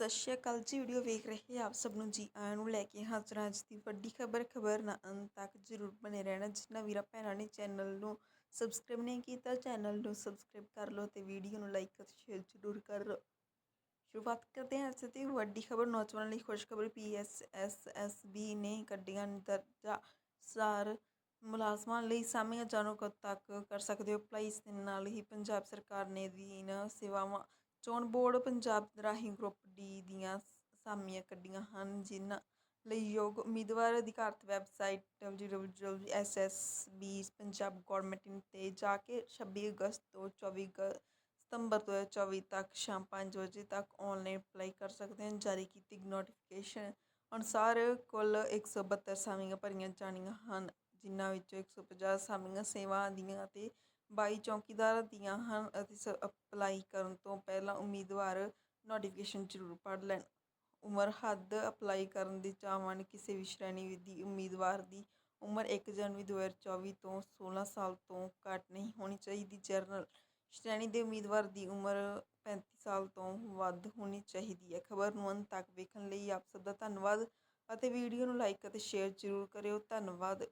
ਸਤਿ ਸ਼੍ਰੀ ਅਕਾਲ ਜੀ, ਵੀਡੀਓ ਵੇਖ ਰਹੇ ਆਪ ਸਭ ਨੂੰ ਜੀ, ਆਇਆਂ ਨੂੰ ਲੈ ਕੇ ਹਾਜ਼ਰ ਅੱਜ ਦੀ ਵੱਡੀ ਖਬਰ ਖਬਰ ਨਾ ਅੰਤ ਤੱਕ ਜ਼ਰੂਰ ਬਨੇ ਰਹਿਣਾ, ਜਿਨ੍ਹਾਂ ਵੀਰਾਂ ਭੈਣਾਂ ਨੇ ਚੈਨਲ ਨੂੰ ਸਬਸਕ੍ਰਾਈਬ ਨਹੀਂ ਕੀਤਾ, ਚੈਨਲ ਨੂੰ ਸਬਸਕ੍ਰਾਈਬ ਕਰ ਲਓ ਤੇ ਵੀਡੀਓ ਨੂੰ ਲਾਈਕ ਅਤੇ ਸ਼ੇਅਰ ਜ਼ਰੂਰ ਕਰ ਲਓ। ਸ਼ੁਰੂਆਤ ਕਰਦੇ ਹਾਂ ਅੱਜ ਦੀ ਵੱਡੀ ਖਬਰ, ਨੌਜਵਾਨਾਂ ਲਈ ਖੁਸ਼ਖਬਰੀ ਪੀਐਸਐਸਐਸਬੀ ਨੇ ਕੱਢੀਆਂ ਦਰਜਾ ਸਾਰ ਮੁਲਾਜ਼ਮਾਂ ਲਈ ਸਾਮੀਆਂ ਜਾਣੋ ਕਦ ਤੱਕ ਕਰ ਸਕਦੇ ਹੋ ਅਪਲਾਈ ਇਸ ਦੇ ਨਾਲ ਹੀ ਪੰਜਾਬ ਸਰਕਾਰ ਨੇ ਅਧੀਨ ਸੇਵਾਵਾਂ ਚੋਣ ਬੋਰਡ ਪੰਜਾਬ ਰਾਹੀਂ ਗਰੁੱਪ ਡੀ ਦੀਆਂ ਸਾਮੀਆਂ ਕੱਢੀਆਂ ਹਨ, ਜਿਨ੍ਹਾਂ ਲਈ ਯੋਗ ਉਮੀਦਵਾਰ ਅਧਿਕਾਰਤ ਵੈਬਸਾਈਟ www.ssb ਪੰਜਾਬ ਗਵਰਨਮੈਂਟ ਤੇ ਜਾ ਕੇ 26 ਅਗਸਤ ਤੋਂ 24 ਅਗ- ਸਤੰਬਰ 2024 ਤੱਕ ਸ਼ਾਮ 5 ਵਜੇ ਤੱਕ ਆਨਲਾਈਨ ਅਪਲਾਈ ਕਰ ਸਕਦੇ ਹਨ। ਜਾਰੀ ਕੀਤੀ ਨੋਟੀਫਿਕੇਸ਼ਨ ਅਨੁਸਾਰ ਕੁੱਲ 172 ਸਾਮੀਆਂ ਭਰੀਆਂ ਜਾਣੀਆਂ ਹਨ, ਜਿਨ੍ਹਾਂ ਵਿੱਚੋਂ 150 ਸਾਮੀਆਂ ਸੇਵਾ ਦੀਆਂ ਅਤੇ ਬਾਈ ਚੌਕੀਦਾਰ ਦੀਆਂ ਹਨ ਅਤੇ ਸ- ਅਪਲਾਈ ਕਰਨ ਤੋਂ ਪਹਿਲਾਂ ਉਮੀਦਵਾਰ ਨੋਟੀਫਿਕੇਸ਼ਨ ਜ਼ਰੂਰ ਪੜ੍ਹ ਲੈਣ। ਉਮਰ ਹੱਦ ਅਪਲਾਈ ਕਰਨ ਦੀ ਚਾਹਵਾਨ ਕਿਸੇ ਵੀ ਸ਼੍ਰੇਣੀ ਦੀ ਉਮੀਦਵਾਰ ਦੀ ਉਮਰ ਇੱਕ ਜਨਵਰੀ 2024 ਤੋਂ 16 ਸਾਲ ਤੋਂ ਘੱਟ ਨਹੀਂ ਹੋਣੀ ਚਾਹੀਦੀ। ਜਨਰਲ ਸ਼੍ਰੇਣੀ ਦੇ ਉਮੀਦਵਾਰ ਦੀ ਉਮਰ 35 ਸਾਲ ਤੋਂ ਵੱਧ ਹੋਣੀ ਚਾਹੀਦੀ ਹੈ। ਖਬਰ ਨੂੰ ਅੰਤ ਤੱਕ ਵੇਖਣ ਲਈ ਆਪ ਸਭ ਦਾ ਧੰਨਵਾਦ ਅਤੇ ਵੀਡੀਓ ਨੂੰ ਲਾਈਕ ਅਤੇ ਸ਼ੇਅਰ ਜ਼ਰੂਰ ਕਰਿਓ। ਧੰਨਵਾਦ।